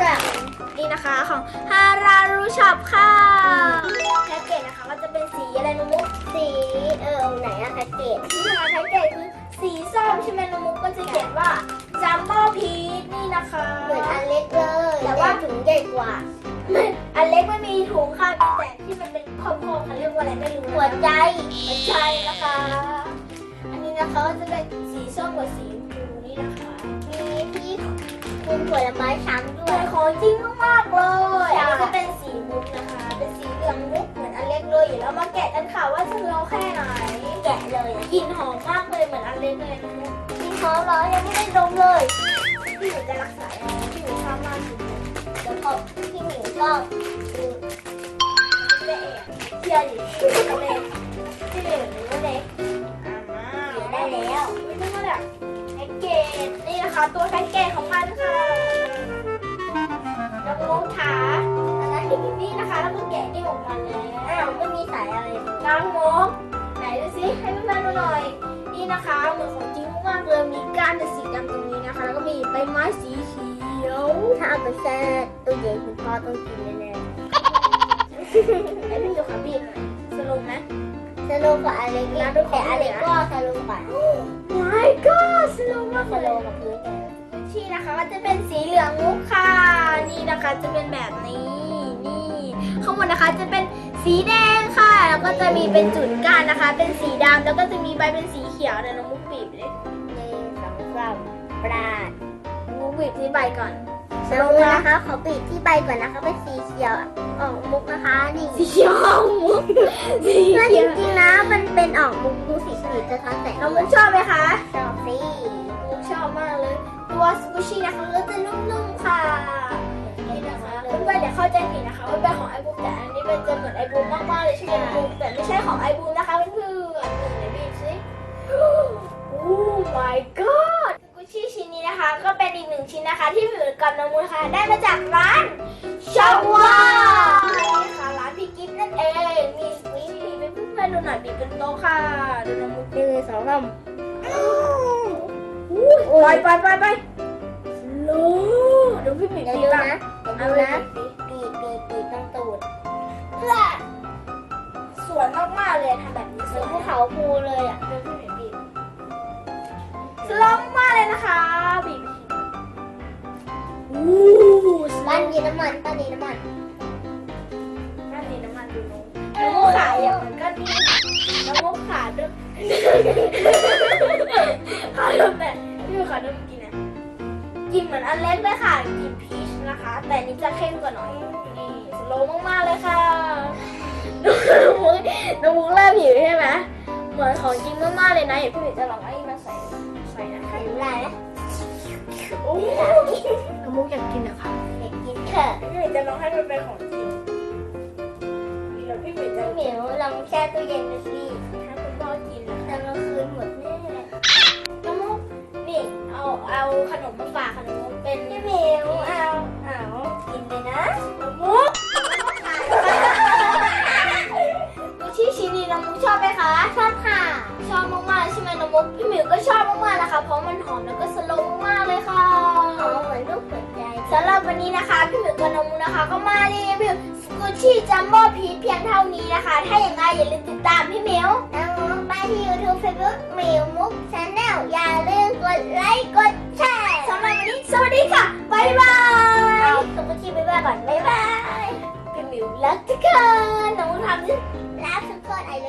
สั่งนี่นะคะของฮารารูช็อปค่ะแพ็กเกจนะคะก็จะเป็นสีอะไรนุมุกสีเออไหนอะแพ็กเกจนี่นะคะแพ็กเกจคือสีส้มใช่ไหมนุมุกก็จะเขียนว่าจัมโบ้พีชนี่นะคะเหมือนอันเล็กเลยแต่ว่าถุงใหญ่กว่าไม่อันเล็กไม่มีถุงค่ะมีแต่ที่มันเป็นครอบๆเขาเรียกว่าอะไรไม่รู้นะคะหัวใจหัวใจนะคะ อันนี้นะคะก็จะเป็นสีส้มกับสีชมพูนี่นะคะมีที่คุมผลไม้ช้ำด้ สววยยของจริงมากๆเลยใช่อันนี้จะเป็นสีมุกนะคะ เป็นสีเหลืองมุกเหมือนอันเล็กเลยเดี๋ยวเรามาแกะกันค่ะว่าจะเราแค่ไหน แกะเลยกลิ่นหอมมากเลยเหมือนอันเล็กเลยนะมุกมีหอมเหรอยังไม่ได้ดมเลย พี่หนูจะรักษายังไงพี่หนูชอบมากสุดเลยเดี๋ยวพอพี่หมิวก็คือจะแอบเชียร์อยู่ที่หนูเลยที่หนูหนูเลยอ่าเดี๋ยวได้แล้วไม่ต้องมาแบบแพ็กเกจนี่นะคะตัวแพ็กเกจของมันค่ะ แล้วมุกขาอะไรนี่นะคะแล้วก็แกะนี่ออกมาแล้วอ้าวไม่มีสายอะไรเลยน้องมกไหนดูสิให้เพื่อนๆดูหน่อย นี่นะคะเหมือนของจริงมากๆเลยมีก้านเป็นสีดำตรงนี้นะคะ แล้วก็มีใบไม้สีเขียวถ้าเอาไปแช่ตู้เย็นคุณพ่อต้องกินแน่ไอ้พี่อยู่ขาบีบหน่อยสรุปนะๆสโลว์กับอันเล็กนี่แต่อันเล็กก็สโลว์กว่า my god สรุปมากสเลยโลว์กับพื้นไงที่นะคะก็จะเป็นสีเหลืองมุกค่ะ นี่นะคะจะเป็นแบบนี้นี่ข้างบนนะคะจะเป็นสีแดงค่ะ แล้วก็จะมีเป็นจุดก้านนะคะ เป็นสีดำแล้วก็จะมีใบเป็นสีเขียวเดี๋ยวน้องมุกบีบเลยหนึ่งสองสามปราดมุกบีบที่ใบก่อนสโลว์นะคะขอปิดที่ใบก่อนนะคะเป็นสีเขียวออกมุกนะคะนี่สีเขียวมุกสีถ้าจเขียวริงๆนะมันเป็นออกมุกดูสีสีจะท้อนแสงน้องมุกชอบไหมคะชอบสิมุกชอบมากเลยตัวสกูชี่นะคะก็จะ เป็นจะเหมือนไอบูมมากๆเลยใช่ไหมบูมแต่ไม่ใช่ของไอบูมนะคะเพื่อนๆไหนบีบสิโอ้ my god กูชี่ชิ้นนี้นะคะ ก็เป็นอีกหนึ่งชิ้นนะคะ ที่เหมือนกับน้องมูลค่ะ ได้มาจากร้านชาวานี่ค่ะร้านพี่กิฟนั่นเอง มีสกูชี่เป็นเพื่อนๆดูหน่อยบีบเป็นโต๊ะค่ะดูน้องมูลหนึ่งสองสามไปไปไปไปโลเดี๋ยวพี่หมีเดี๋ยวบีดูบนะเอาเดี๋ยวดูเลยนะ นี้สเหมืวอนยภูเขาภูเลยอะเดี๋ยวพี่หมีบีบสโลมากเลยนะคะบีบอู้สโลบ้านดินน้ำมันบ้านดินน้ำมันบ้านนี้น้ำมันดูน้องน้ำมูกขาอย่างเหมือนกันนี่น้ำมูกขาด้วยขาดมแบบพี่ขาดมกินอะกินเหมือนอันเล็กเลยค่ะกินพีชนะคะ แต่อันนี้จะเข้มกว่าหน่อยนี่สโลมากๆเลยค่ะน้องมุกน้องมุกเริ่มหิวใช่ไหม เหมือนของจริงมากๆเลยนะอย่าพี่หมีจะลองเอาอันนี้มาใส่ใส่นะใครรู้ได้นะโอ้ยน้องมุกอยากกินอะค่ะเด็กกินเถอะพี่หมีจะลองให้มันเป็นของจริงเดี๋ยวพี่หมีจะพี่หมิวลองแช่ตู้เย็นดูสิ คะเพราะมันหอมแล้วก็สโลว์มากๆเลยค่ะหอมเหมือนลูกหัวใจสำหรับวันนี้นะคะพี่หมิวกับน้องมุกนะคะ ก็มารีวิวสกูชี่จัมโบ้พีชเพียงเท่านี้นะคะ ถ้าอย่างไรอย่าลืมติดตามพี่หมิวแล้วไปที่ YouTube Facebook หมิวมุกชาแนลอย่าลืมกดไลค์กดแชร์สำหรับวันนี้สวัสดีค่ะบ๊ายบายเอาสกุชี่บ๊ายบายก่อนบ๊ายบายพี่หมิวรักทุกคนน้องมุกทำดิรักทุกคนไอเ